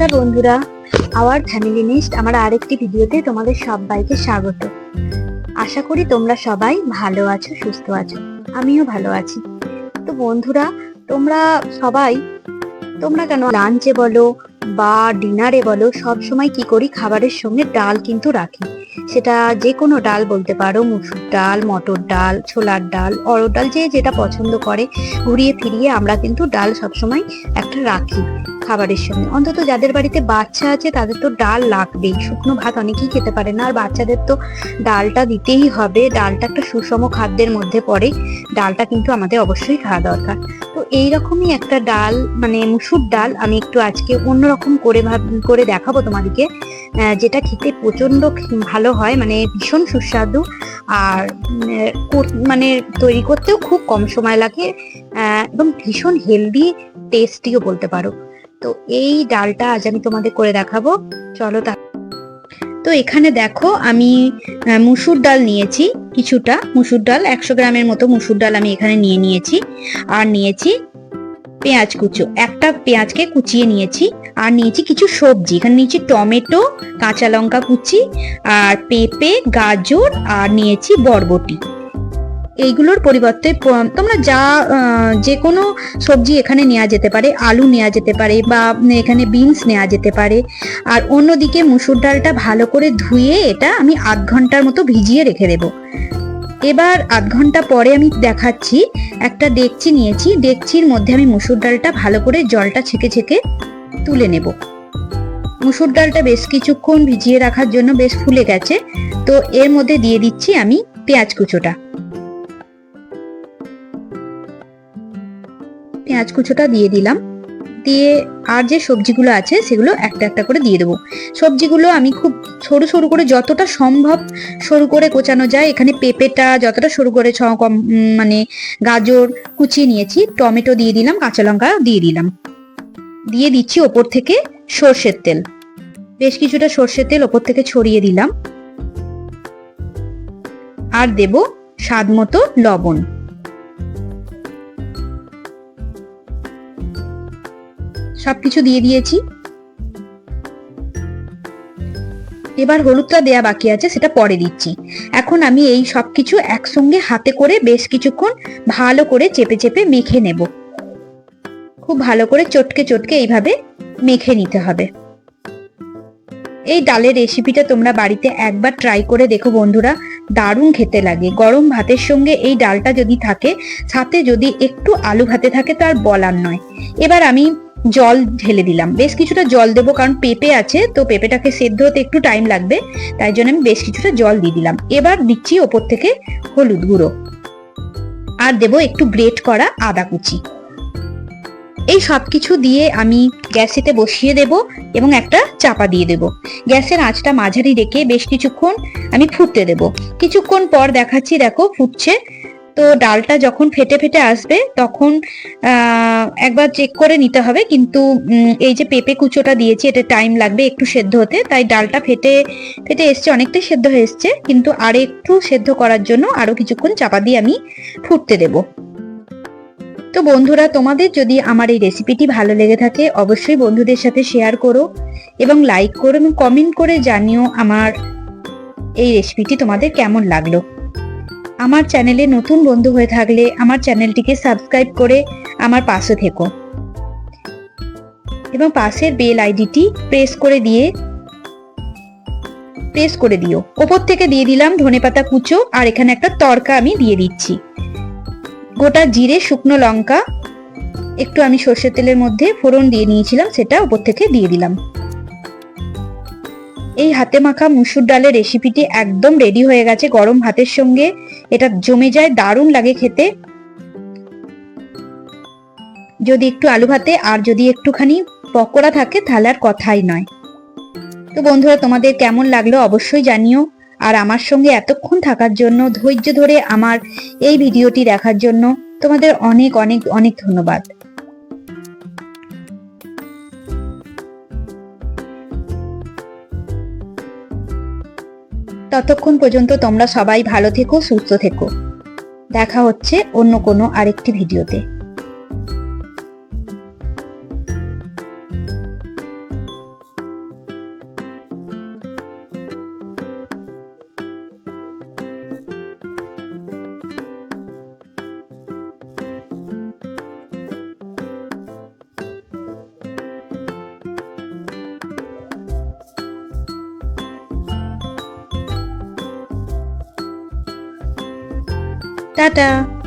নমস্কার বন্ধুরা। Our family nest আমার আরেকটি ভিডিওতে তোমাদের সবাইকে স্বাগত। আশা করি তোমরা সবাই ভালো আছো, সুস্থ আছো। আমিও ভালো আছি। তো বন্ধুরা, তোমরা সবাই, তোমরা কেন লাঞ্চে বলো বা ডিনারে বলো সব সময় কি করি? খাবারের সঙ্গে ডাল কিন্তু রাখি। সেটা যে কোনো ডাল বলতে পারো, মুসুর ডাল, মটর ডাল, ছোলার ডাল অরড় ডাল, যে যেটা পছন্দ করে, ঘুরিয়ে ফিরিয়ে আমরা কিন্তু ডাল সবসময় একটা রাখি খাবারের সঙ্গে। অন্তত যাদের বাড়িতে বাচ্চা আছে, তাদের তো ডাল লাগবেই। শুকনো ভাত অনেকেই খেতে পারে না, আর বাচ্চাদের তো ডালটা দিতেই হবে। ডালটা একটা সুষম খাদ্যের মধ্যে পড়ে। ডালটা কিন্তু আমাদের অবশ্যই খাওয়া দরকার। তো এইরকমই একটা ডাল মানে মুসুর ডাল, আমি একটু আজকে অন্যরকম করে ভাব, করে দেখাবো তোমাদেরকে। যেটা খেতে প্রচণ্ড ভালো হয় মানে ভীষণ সুস্বাদু আর মানে তৈরি করতেও খুব কম সময় লাগে এবং ভীষণ হেলদি টেস্টিও বলতে পারো। তো এই ডালটা আজ আমি তোমাদের করে দেখাবো। চলো তা তো এখানে দেখো আমি মুসুর ডাল নিয়েছি কিছুটা। মুসুর ডাল একশো গ্রামের মতো মুসুর ডাল আমি এখানে নিয়ে নিয়েছি। আর নিয়েছি পেঁয়াজ কুচো। একটা পেঁয়াজকে কুচিয়ে নিয়েছি, আর নিয়েছি কিছু সবজি। এখানে নিয়েছি টমেটো, কাঁচা লঙ্কা কুচি, আর পেঁপে, গাজর, আর নিয়েছি বরবটি। এইগুলোর পরিবর্তে তোমরা যা যে কোনো সবজি এখানে নেওয়া যেতে পারে, আলু নেওয়া যেতে পারে, বা এখানে বিনস নেওয়া যেতে পারে। আর অন্যদিকে মুসুর ডালটা ভালো করে ধুয়ে এটা আমি আধ ঘণ্টার মতো ভিজিয়ে রেখে দেবো। এবার আধ ঘণ্টা পরে আমি দেখাচ্ছি, একটা ডেকচি নিয়েছি, ডেকচির মধ্যে আমি মুসুর ডালটা ভালো করে জলটা ছেঁকে ছেঁকে তুলে নেব। মুসুর ডালটা বেশ কিছুক্ষণ ভিজিয়ে রাখার জন্য বেশ ফুলে গেছে, তো এর মধ্যে দিয়ে দিচ্ছি আমি পেঁয়াজ কুচোটা। পেঁয়াজ কুচোটা দিয়ে দিলাম। দিয়ে আর যে সবজিগুলো আছে সেগুলো একটা একটা করে দিয়ে দেবো। সবজিগুলো আমি খুব সরু সরু করে যতটা সম্ভব সরু করে কোচানো যায়। এখানে পেঁপেটা যতটা সরু করে ছ- কম- মানে গাজর কুচিয়ে নিয়েছি। টমেটো দিয়ে দিলাম, কাঁচা লঙ্কা দিয়ে দিলাম। দিয়ে দিচ্ছি ওপর থেকে সর্ষের তেল। বেশ কিছুটা সর্ষের তেল ওপর থেকে ছড়িয়ে দিলাম। আর দেব স্বাদ মতো লবণ। সবকিছু দিয়ে দিয়েছি। এবার হলুদটা দেয়া বাকি আছে, সেটা পরে দিচ্ছি। এখন আমি এই সবকিছু একসঙ্গে হাতে করে বেশ কিছুক্ষণ ভালো করে চেপে চেপে মেখে নেব। খুব ভালো করে চটকে চটকে এইভাবে মেখে নিতে হবে। এই ডালের রেসিপিটা তোমরা বাড়িতে একবার ট্রাই করে দেখো বন্ধুরা, দারুণ খেতে লাগে। গরম ভাতের সঙ্গে এই ডালটা যদি থাকে, সাথে যদি একটু আলু ভাতে থাকে, তো আর বলার নয়। এবার আমি জল ঢেলে দিলাম। বেশ কিছুটা জল দেবো, কারণ পেঁপে আছে, তো পেঁপেটাকে সেদ্ধ হতে একটু টাইম লাগবে, তাই জন্য আমি বেশ কিছুটা জল দিয়ে দিলাম। এবার দিচ্ছি ওপর থেকে হলুদ গুঁড়ো। আর দেবো একটু গ্রেট করা আদা কুচি। এই সব কিছু দিয়ে আমি গ্যাসেতে বসিয়ে দেব এবং একটা চাপা দিয়ে দেব। গ্যাসের আঁচটা মাঝারি রেখে বেশ কিছুক্ষণ আমি ফুটতে দেব। কিছুক্ষণ পর দেখাচ্ছি, দেখো, ফুটছে। তো ডালটা যখন ফেটে ফেটে আসবে, তখন একবার চেক করে নিতে হবে। কিন্তু এই যে পেঁপে কুচোটা দিয়েছি এটা টাইম লাগবে একটু সেদ্ধ হতে। তাই ডালটা ফেটে ফেটে এসছে, অনেকটাই সেদ্ধ হয়ে এসছে। কিন্তু আর একটু সেদ্ধ করার জন্য আরও কিছুক্ষণ চাপা দিয়ে আমি ফুটতে দেব। তো বন্ধুরা, তোমাদের যদি আমার এই রেসিপিটি ভালো লেগে থাকে, অবশ্যই বন্ধুদের সাথে শেয়ার করো এবং লাইক করো এবং কমেন্ট করে জানিও আমার এই রেসিপিটি তোমাদের কেমন লাগল। আমার চ্যানেলে নতুন বন্ধু হয়ে থাকলে আমার চ্যানেলটিকে সাবস্ক্রাইব করে আমার পাশে থেকো। এবং পাশের বেল আইডিটি প্রেস করে দিয়ে প্রেস করে দিও। ওপর থেকে দিয়ে দিলাম ধনেপাতা কুচো, আর এখানে একটা তরকা আমি দিয়ে দিচ্ছি। গোটা জিরে, শুকনো লঙ্কা, একটু আমি সর্ষের তেলের মধ্যে ফোড়ন দিয়ে নিয়েছিলাম, সেটা ওপর থেকে দিয়ে দিলাম। এই হাতে মাখা মুসুর ডালের রেসিপিটি একদম রেডি হয়ে গেছে গরম ভাতের সঙ্গে। এটা জমে যায়, দারুণ লাগে খেতে। যদি একটু আলু ভাতে আর যদি একটুখানি পকোড়া থাকে, তাহলে আর কথাই নয়। তো বন্ধুরা, তোমাদের কেমন লাগল অবশ্যই জানিও। আর আমার সঙ্গে এতক্ষণ থাকার জন্য, ধৈর্য ধরে আমার এই ভিডিওটি দেখার জন্য তোমাদের অনেক অনেক অনেক ধন্যবাদ। ততক্ষণ পর্যন্ত তোমরা সবাই ভালো থেকো সুস্থ থেকো। দেখা হচ্ছে অন্য কোনো আরেকটি ভিডিওতে। Ta-da!